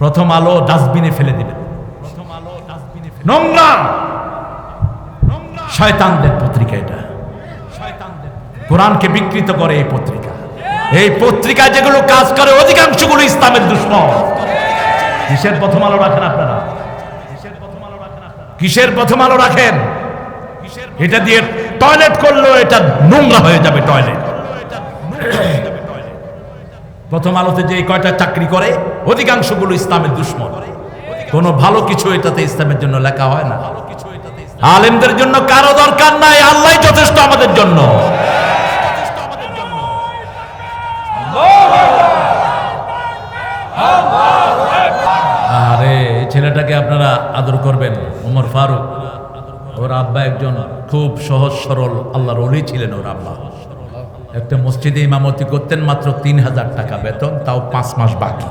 প্রথম আলো ডাস্টবিনে ফেলে দিবেন। নোংরা! শয়তানদের পত্রিকা এটা। কোরআনকে বিকৃত করে এই পত্রিকা। এই পত্রিকায় যেগুলো কাজ করে, অধিকাংশগুলো ইসলামের দুশ্মন। কিসের প্রথম আলো রাখেন আপনারা? কিসের প্রথম আলো রাখেন? এটা দিয়ে টয়লেট করলেও এটা নোংরা হয়ে যাবে টয়লেট। প্রথম আলোতে যে কয়টা চাকরি করে অধিকাংশগুলো ইসলামের দুশ্মন। কোনো ভালো কিছু এটাতে ইসলামের জন্য লেখা হয় না। আলেমদের জন্য কারও দরকার নাই, আল্লাহ যথেষ্ট আমাদের জন্য। আরে ছেলেটাকে আপনারা আদর করবেন ওমর ফারুক। ওর আব্বা একজন খুব সহজ সরল, আল্লাহর অলি ছিলেন ওর আব্বা। একটা মসজিদে ইমামতি করতেন মাত্র তিন হাজার টাকা বেতন, তাও পাঁচ মাস বাকি।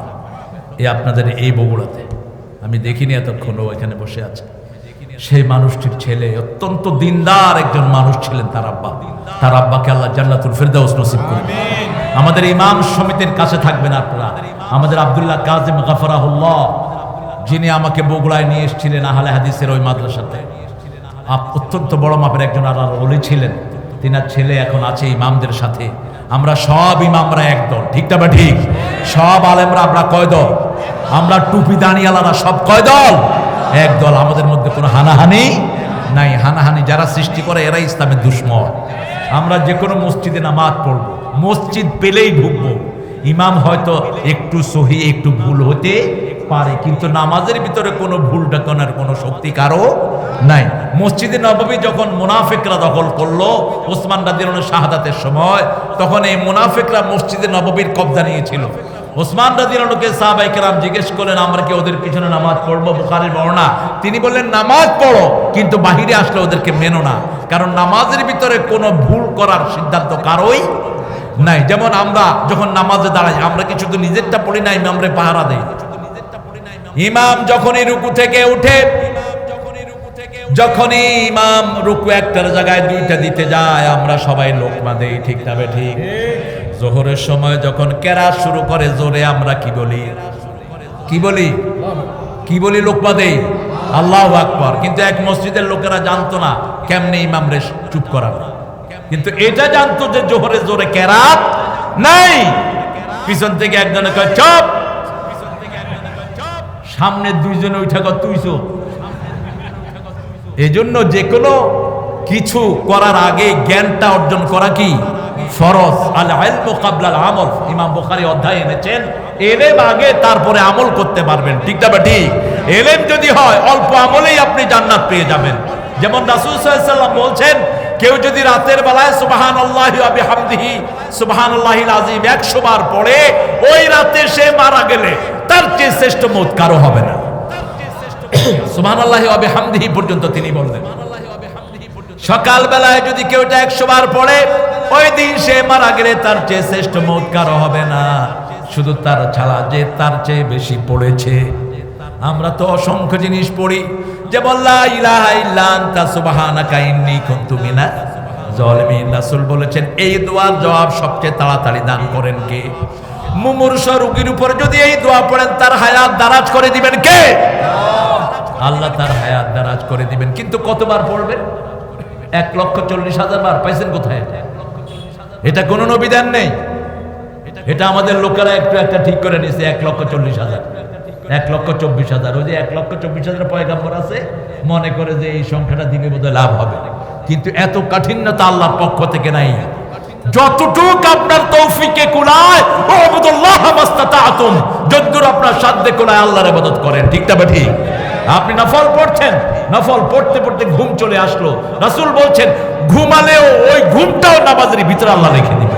এই আপনাদের এই বগুড়াতে। আমি দেখিনি এতক্ষণ ও এখানে বসে আছে। সেই মানুষটির ছেলে, অত্যন্ত দিনদার একজন মানুষ ছিলেন তার আব্বা। তার আব্বাকে আল্লাহ জান্নাতুল ফেরদাউস নসিব করে আমাদের ইমাম সমিতির কাছে থাকবেন আপনারা। আমাদের আব্দুল্লাহ কাজিম গাফরাহুল্লাহ, যিনি আমাকে বগুড়ায় নিয়ে এসেছিলেন আহলে হাদিসের ওই মাদ্রাসাতে। অত্যন্ত বড় মাপের একজন আল্লাহর অলি ছিলেন। তিনার ছেলে এখন আছে ইমামদের সাথে। আমরা সব ইমামরা একদল ঠিকটা বা ঠিক? সব আলেমরা আমরা কয় দল? আমরা টুপি দাঁড়িয়ালারা সব কয় দল? এক দল। আমাদের মধ্যে কোনো হানাহানি নাই। হানাহানি যারা সৃষ্টি করে, এরাই ইসলামের দুশ্মন। আমরা যে কোনো মসজিদে নামাজ পড়ব। মসজিদ পেলেই ঢুকবো। ইমাম হয়তো একটু সহি, একটু ভুল হতে পারে, কিন্তু নামাজের ভিতরে কোনো ভুল ডাকানোর কোনো শক্তি কারও নাই। মসজিদে নববী যখন মুনাফিকরা দখল করল, ওসমান রাদিয়াল্লাহু শাহাদাতের সময়, তখন এই মুনাফিকরা মসজিদে নববীর কবজা নিয়েছিল। ওসমান রাদিয়াল্লাহুকে সাহাবায়ে কেরাম জিজ্ঞেস করলেন, আমরা কি ওদের পিছনে নামাজ পড়ব? বুখারীর বর্ণনা। তিনি বললেন, নামাজ পড়ো, কিন্তু বাহিরে আসলে ওদেরকে মেনো না, কারণ নামাজের ভিতরে কোনো ভুল করার সিদ্ধান্ত কারোই নাই। যেমন আমরা যখন নামাজে দাঁড়াই, আমরা কি শুধু নিজেরটা পড়ি না ইমামরে পাহারা দেই। ইমাম যখনই রুকু থেকে উঠে, যখনই ইমাম রুকু একটার জায়গায় দুইটা দিতে যায়, আমরা সবাই লোকমা দেই ঠিক না ঠিক? জোহরের সময় যখন কেরা শুরু করে, জোরে আমরা কি বলি? কি বলি? কি বলি লোকমা দেই আল্লাহ আকবর। কিন্তু এক মসজিদের লোকেরা জানতো না কেমনে ইমাম রে চুপ করাবে। কিন্তু এটা জানতো যে জোহরে জোরে কেরাত নাই। পিছন থেকে একজনে কয়, চপ! সামনে দুইজনে উঠে কর তুই চুপ এজন্য যে কোনো কিছু করার আগে জ্ঞানটা অর্জন করা কি? ফরজ। আল ইলমু কাবলাল আমল। ইমাম বুখারী অধ্যায় এনেছেন, এলেম আগে তারপরে আমল করতে পারবেন। ঠিক না বা ঠিক? এলেম যদি হয়, অল্প আমলেই আপনি জান্নাত পেয়ে যাবেন। যেমন রাসূল সাল্লাল্লাহু বলছেন কেউ যদি রাতের বেলায় সুবহানাল্লাহি ওয়া বিহামদিহি সুবহানাল্লাহিল আযীম 100 বার পড়ে, ওই রাতে সে মারা গেলে তার চেয়ে শ্রেষ্ঠ মত কারও হবে না। সুবহানাল্লাহি ওয়া বিহামদিহি পর্যন্ত তিনি বললেন। সকাল বেলায় যদি কেউ এটা একশো বার পড়ে, ওই দিন সে মারা গেলে তার চেয়ে শ্রেষ্ঠ মত কারও হবে না। শুধু তার ছাড়া যে তার চেয়ে বেশি পড়েছে। আমরা তো অসংখ্য জিনিস পড়ি যে বললা ইলাহা ইল্লা আনতা, সুবহানাকা ইন্নী কুনতু মিনাজ জালিমিন বলেছেন, এই দোয়ার জবাব সবচেয়ে তাড়াতাড়ি দান করেন কে? মুমূর্ষ রোগীর উপর যদি এই দোয়া পড়েন, তার হায়াত দারাজ করে দিবেন কে? আল্লাহ তার হায়াত দারাজ করে দিবেন। কিন্তু কতবার পড়বেন? এক লক্ষ চল্লিশ হাজার বার। পাইছেন কোথায়? এটা কোনো নবী দেন নেই। এটা আমাদের লোকেরা একটু একটা ঠিক করে নিছে এক লক্ষ চল্লিশ হাজার। এক লক্ষ চব্বিশ হাজার। ওই যে এক লক্ষ চব্বিশ হাজার পয়গাম্বর আছে মনে করে যে এই সংখ্যাটা দিলে বোধহয় লাভ হবে। কিন্তু এত কাঠিন্যতা আল্লাহর পক্ষ থেকে নাই। যতটুক আপনার তৌফিকে কুলায় ও আবুদুল্লাহ মাস্তাতাতুম যদ্দুর আপনার সাধ্যে কুলায় আল্লাহর ইবাদত করেন। ঠিক না বা ঠিক? আপনি নফল পড়ছেন? নফল পড়তে পড়তে ঘুম চলে আসলো। রাসূল বলছেন ঘুমালেও ওই ঘুমটাও নামাজের ভিতরে আল্লাহ রেখে দিবে।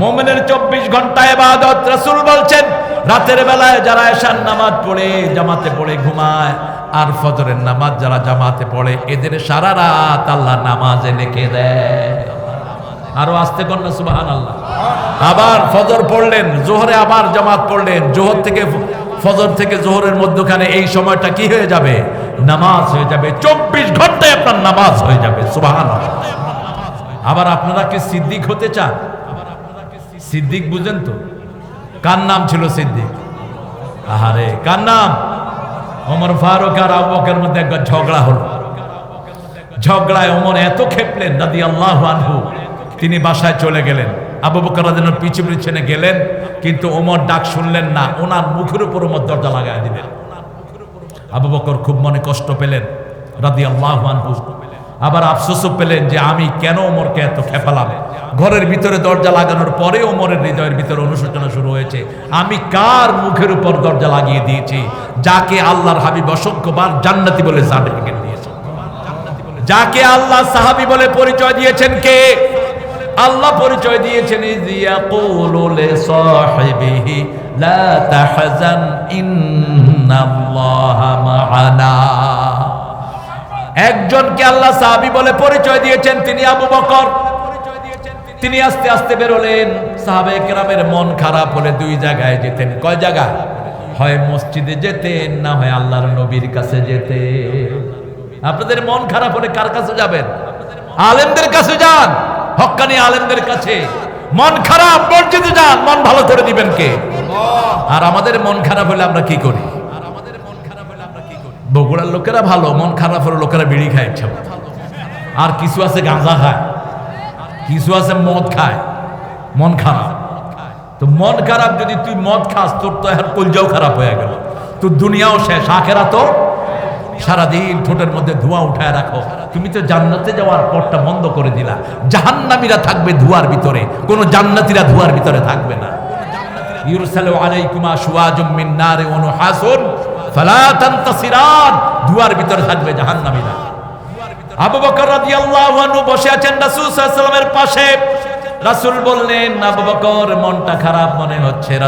মোমেনের চব্বিশ ঘণ্টা এবাদত রাসূল বলছেন রাতের বেলায় যারা এশার নামাজ পড়ে, জামাতে পড়ে ঘুমায়, আর ফজরের নামাজ যারা জামাতে পড়ে, এদের সারা রাত আল্লাহ নামাজে লিখে দেয়। আরও আসতে কন্যা সুবাহান আল্লাহ আবার ফজর পড়লেন, জোহরে আবার জামাত পড়লেন, জোহর থেকে ফজর থেকে জোহরের মধ্যখানে এই সময়টা কি হয়ে যাবে? নামাজ হয়ে যাবে, চব্বিশ ঘন্টায় আপনার নামাজ হয়ে যাবে সুবাহান আবার আপনারা কি সিদ্দিক হতে চান? সিদ্দিক বুঝেন তো? কার নাম ছিল সিদ্দিক? কার নাম? ওমর ফারুক আর আবু বকরের মধ্যে একবার ঝগড়া হলো। ঝগড়ায় ওমর এত খেপলেন দাদি আল্লাহ আনহু। তিনি বাসায় চলে গেলেন। আবু বকর রাদিয়াল্লাহু পিছু পিছনে গেলেন, কিন্তু ওমর ডাক শুনলেন না। ওনার মুখের উপর ওমর দরজা লাগায় দিলেন। আবু বকর খুব মনে কষ্ট পেলেন রাদি আল্লাহ আনহু। আবার আফসোসও পেলেন যে আমি কেন ওমরকে এত খেপালাম? ঘরের ভিতরে দরজা লাগানোর পরে ওমরের হৃদয়ের ভিতরে অনুশোচনা শুরু হয়েছে। আমি কার মুখের উপর দরজা লাগিয়ে দিয়েছি? যাকে আল্লাহর হাবিব অসংখ্যবার জান্নাতি বলে সার্টিফিকেট দিয়েছে যাকে আল্লাহ সাহাবি বলে পরিচয় দিয়েছেন কে? আল্লাহ পরিচয় দিয়েছেন লি তাহজান, ইন্নাল্লাহা একজনকে আল্লাহ সাহাবি বলে পরিচয় দিয়েছেন, তিনি আবু বকর। তিনি আস্তে আস্তে বেরোলেন। সাহাবে কেরামের মন খারাপ হলে দুই জায়গায় যেতেন। কয় জায়গা? হয় মসজিদে যেতেন, না হয় আল্লাহর নবীর কাছে যেতে আপনাদের মন খারাপ হলে কার কাছে যাবেন? আলেমদের কাছে যান। হক্কানি আলেমদের কাছে। মন খারাপ, মসজিদে যান। মন ভালো করে দিবেন কে? আর আমাদের মন খারাপ হলে আমরা কি করি? বগুড়ার লোকেরা ভালো, মন খারাপ হলে লোকেরা বিড়ি খায় ইচ্ছা আর কিছু আছে গাঁজা খায়, কিছু আছে মদ খায়, মন খারাপ। তো মন খারাপ যদি তুই মদ খাস, তোর তো এখন কলজাও খারাপ হয়ে গেল। তোর দুনিয়াও শেষ আখেরা তো সারাদিন ঠোঁটের মধ্যে ধোঁয়া উঠায় রাখো। তুমি তো জান্নাতে যাওয়ার পথটা বন্ধ করে দিলা। জাহান্নামীরা থাকবে ধোঁয়ার ভিতরে, কোনো জান্নাতীরা ধোঁয়ার ভিতরে থাকবে না। ইউরসালু আলাইকুমা মিন নারে ওয়া নুহাসুন ধোঁয়ার ভিতরে থাকবে জাহান্নামীরা আবু বকর বসে আছেন পাশে। রাসূল বললেন মনটা খারাপ মনে হচ্ছে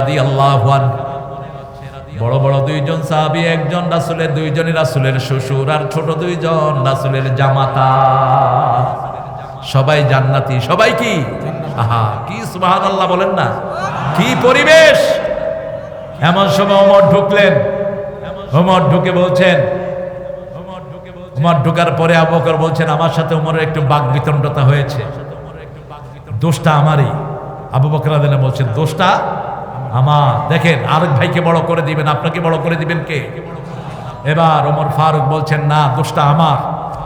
বড় বড় দুইজন একজন দুইজনই রাসূলের শ্বশুর আর ছোট দুইজন রাসূলের জামাতা। সবাই জান্নাতি। সবাই কি? আহা, কি বলেন না। কি পরিবেশ? এমন সময় ওমর ঢুকলেন। ওমর ঢুকে বলছেন ওমর ঢুকার পরে আবু বকর বলছেন, আমার সাথে ওমরের একটু বাক বিতণ্ডতা হয়েছে। দোষটা আমারই। আবু বকর বলছেন, দোষটা আমার। দেখেন, আরেক ভাইকে বড় করে দিবেন, আপনাকে বড় করে দিবেন কে? এবার ওমর ফারুক বলছেন, না, দোষটা আমার।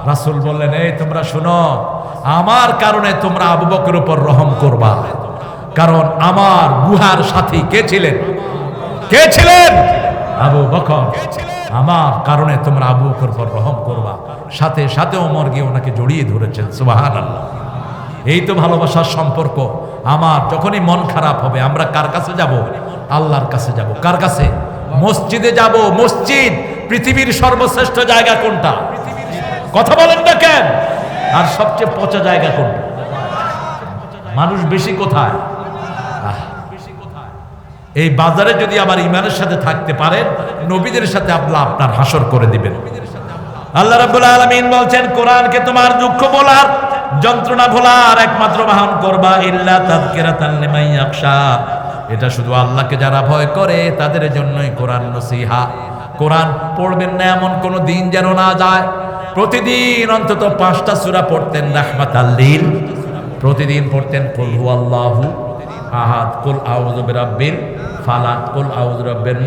রাসূল বললেন, এই তোমরা শোনো, আমার কারণে তোমরা আবু বকর উপর রহম করবা। কারণ আমার গুহার সাথী কে ছিলেন? কে ছিলেন? আবু বকর, আমার কারণে তোমরা আবু বকর উপর রহম করবা। সাথে সাথে ওমর গিয়ে ওনাকে জড়িয়ে ধরেছেন, সুবহানাল্লাহ। এই তো ভালোবাসার সম্পর্ক। আমার যখনই মন খারাপ হবে, আমরা কার কাছে যাব? আল্লাহর কাছে যাব। কার কাছে? মসজিদে যাব। মসজিদ, পৃথিবীর সর্বশ্রেষ্ঠ জায়গা কোনটা? কথা বলেন না কেন? আর সবচেয়ে পচা জায়গা কোনটা? মানুষ বেশি কোথায়? এই বাজারে যদি আবার ইমানের সাথে থাকতে পারেন, নবীদের সাথে আল্লাহ আপনার হাসর করে দিবেন। আল্লাহ রাব্বুল আলামিন বলছেন, কোরআনকে তোমার দুঃখ বলার যন্ত্রণা ভোলার একমাত্র বাহন করবা, ইল্লা তাযকিরাতান লিমান ইয়াখশা। এটা শুধু আল্লাহকে যারা ভয় করে, তাদের জন্যই কোরআন নসিহা। কোরআন পড়বেন না এমন কোনো দিন যেন না যায়। প্রতিদিন অন্তত পাঁচটা সূরা পড়তেন রাহমাতাল লিল। প্রতিদিন পড়তেন কুল হুয়াল্লাহু আহাদ, কুল আউযু বিরাব্বিল ফালাক, কুল আউযু বিরাব্বিন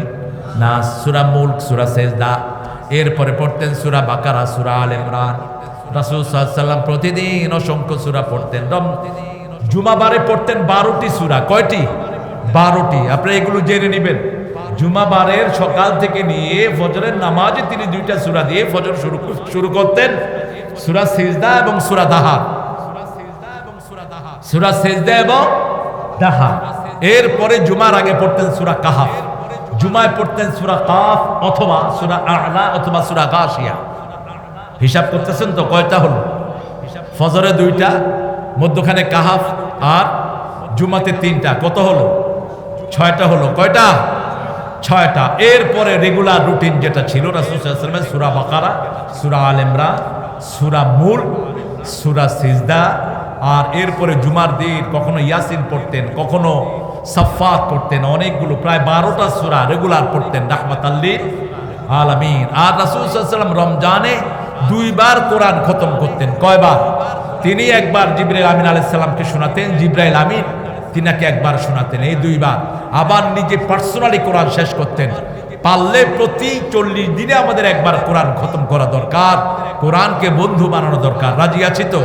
নাস সূরা মুলক, সূরা সেজদা। এরপরে পড়তেন সূরা বাকারা, সূরা আল ইমরান। রাসূল সাল্লাম প্রতিদিন অসংখ্য সূরা পড়তেন। জুমাবারে পড়তেন বারোটি সূরা। কয়টি? বারোটি। আপনি এগুলো জেনে নেবেন। জুমাবারের সকাল থেকে নিয়ে ফজরের নামাজে তিনি দুইটা সূরা দিয়ে ফজর শুরু শুরু করতেন। সূরা সিজদা এবং সূরা দাহার। সূরা সেজদা এবং দাহা। এরপরে জুমার আগে পড়তেন সুরা কাহাফ। জুমায় পড়তেন সুরা কাফ অথবা সুরা আ'লা অথবা সূরা গাশিয়া। হিসাব করতেছেন তো কয়টা হলো? ফজরে দুইটা, মধ্যখানে কাহাফ আর জুমাতে তিনটা। কত হলো? ছয়টা হলো। কয়টা? ছয়টা। এরপরে রেগুলার রুটিন যেটা ছিল রাসুলের সুরা বাকারা, সুরা আল সুরা মূল, সুরা সিজদা আর এরপরে জুমার দিন কখনো ইয়াসিন পড়তেন, কখনো সাফাত পড়তেন, অনেকগুলো, প্রায় বারোটা সুরা রেগুলার পড়তেন রাহমাত আলামিন। আর রাসুলাম রমজানে দুইবার কোরআন খতম করতেন, কয়বার? তিনি একবার জিব্রাইল আমিন আলাইসাল্লামকে শোনাতেন, জিব্রাইল আমিন তিনাকে একবার শোনাতেন, এই দুইবার। আবার নিজে পার্সোনালি কোরআন শেষ করতেন। পারলে প্রতি চল্লিশ দিনে আমাদের একবার কোরআন খতম করা দরকার, কোরআনকে বন্ধু বানানো দরকার। রাজি আছি তো?